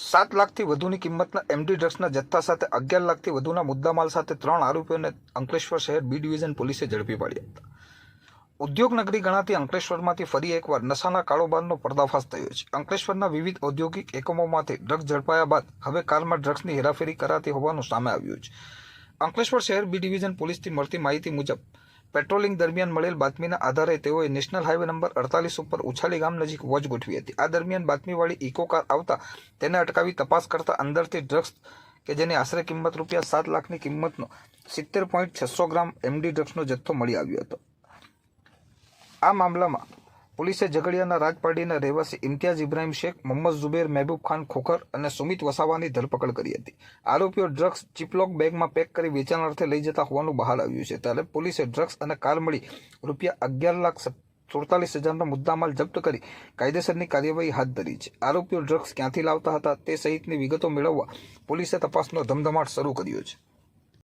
સાત લાખથી વધુની કિંમતના એમડી ડ્રગ્સના જથ્થા સાથે અગિયાર લાખથી વધુના મુદ્દામાલ સાથે ત્રણ આરોપીઓને અંકલેશ્વર શહેર બી ડિવિઝન પોલીસે ઝડપી પાડ્યા હતા. ઉદ્યોગનગરી ગણાતી અંકલેશ્વરમાંથી ફરી એકવાર નશાના કારોબારનો પર્દાફાશ થયો છે. અંકલેશ્વરના વિવિધ ઔદ્યોગિક એકમોમાંથી ડ્રગ્સ ઝડપાયા બાદ હવે કારમાં ડ્રગ્સની હેરાફેરી કરાતી હોવાનું સામે આવ્યું છે. અંકલેશ્વર શહેર બી ડિવિઝન પોલીસથી મળતી માહિતી મુજબ પેટ્રોલિંગ દરમિયાન મળેલ બાતમીના આધારે તેઓએ નેશનલ હાઈવે નંબર અડતાલીસ ઉપર ઉછાલી ગામ નજીક વોચ ગોઠવી હતી. આ દરમિયાન બાતમીવાળી ઇકો કાર આવતા તેને અટકાવી તપાસ કરતા અંદરથી ડ્રગ્સ કે જેની આશરે કિંમત રૂપિયા સાત લાખની કિંમતનો સિત્તેર પોઈન્ટ છસો ગ્રામ એમડી ડ્રગ્સનો જથ્થો મળી આવ્યો હતો. આ મામલામાં પોલીસે ઝઘડિયાના રાજપાડીના રહેવાસી ઇમ્તિયાઝ ઇબ્રાહીમ શેખ, મોહમ્મદ ઝુબેર મહેબૂબ ખાન ખોખર અને સુમિત વસાવાની ધરપકડ કરી હતી. આરોપીઓ ડ્રગ્સ ચિપલોક બેગમાં પેક કરી વેચાણ અર્થે લઈ જતા હોવાનું બહાર આવ્યું છે. ત્યારે પોલીસે ડ્રગ્સ અને કાર મળી રૂપિયા અગિયાર લાખ સુડતાલીસ હજારનો મુદ્દામાલ જપ્ત કરી કાયદેસરની કાર્યવાહી હાથ ધરી છે. આરોપીઓ ડ્રગ્સ ક્યાંથી લાવતા હતા તે સહિતની વિગતો મેળવવા પોલીસે તપાસનો ધમધમાટ શરૂ કર્યો છે.